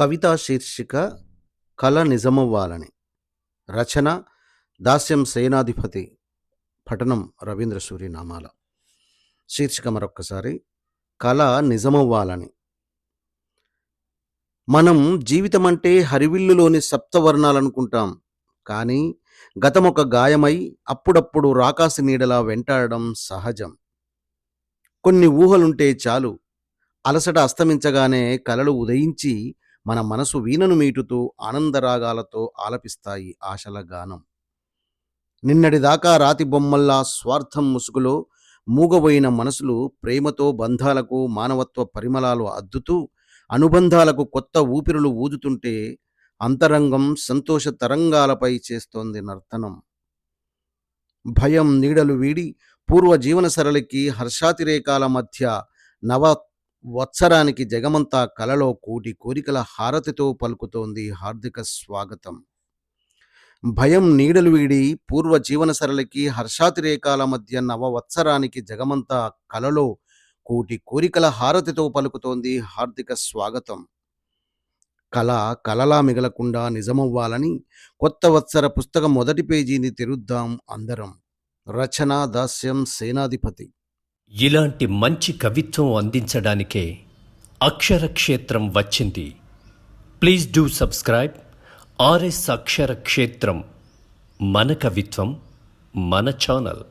కవితా శీర్షిక కళ నిజమవ్వాలని. రచన దాస్యం సేనాధిపతి పఠనం రవీంద్ర సూరి నామాల శీర్షిక మరొక్కసారి. కళ నిజమవ్వాలని. మనం జీవితం అంటే హరివిల్లులోని సప్తవర్ణాలనుకుంటాం. కానీ గతం ఒక గాయమై అప్పుడప్పుడు రాకాసి నీడలా వెంటాడడం సహజం. కొన్ని ఊహలుంటే చాలు. అలసట అస్తమించగానే కలలు ఉదయించి మన మనసు వీణను మీటుతూ ఆనందరాగాలతో ఆలపిస్తాయి ఆశల గానం. నిన్నటిదాకా రాతి బొమ్మల్లా స్వార్థం ముసుగులో మూగబోయిన మనసులు ప్రేమతో బంధాలకు మానవత్వ పరిమళాలు అద్దుతూ అనుబంధాలకు కొత్త ఊపిరులు ఊదుతుంటే అంతరంగం సంతోష తరంగాలపై చేస్తోంది నర్తనం. భయం నీడలు వీడి పూర్వ జీవన సరళికి హర్షాతిరేకాల మధ్య నవ వత్సరానికి జగమంతా కలలో కోటి కోరికల హారతితో పలుకుతోంది హార్దిక స్వాగతం. భయం నీడలు వీడి పూర్వ జీవన సరళికి హర్షాతిరేకాల మధ్య నవవత్సరానికి జగమంతా కలలో కోటి కోరికల హారతితో పలుకుతోంది హార్దిక స్వాగతం. కళ కలలా మిగలకుండా నిజమవ్వాలని కొత్త వత్సర పుస్తకం మొదటి పేజీని తెరుద్దాం అందరం. రచన దాస్యం సేనాధిపతి ఇలాంటి మంచి కవిత్వం అందించడానికే అక్షరక్షేత్రం వచ్చింది. Please do subscribe. RS Akshara Kshetram మన కవిత్వం మన ఛానల్.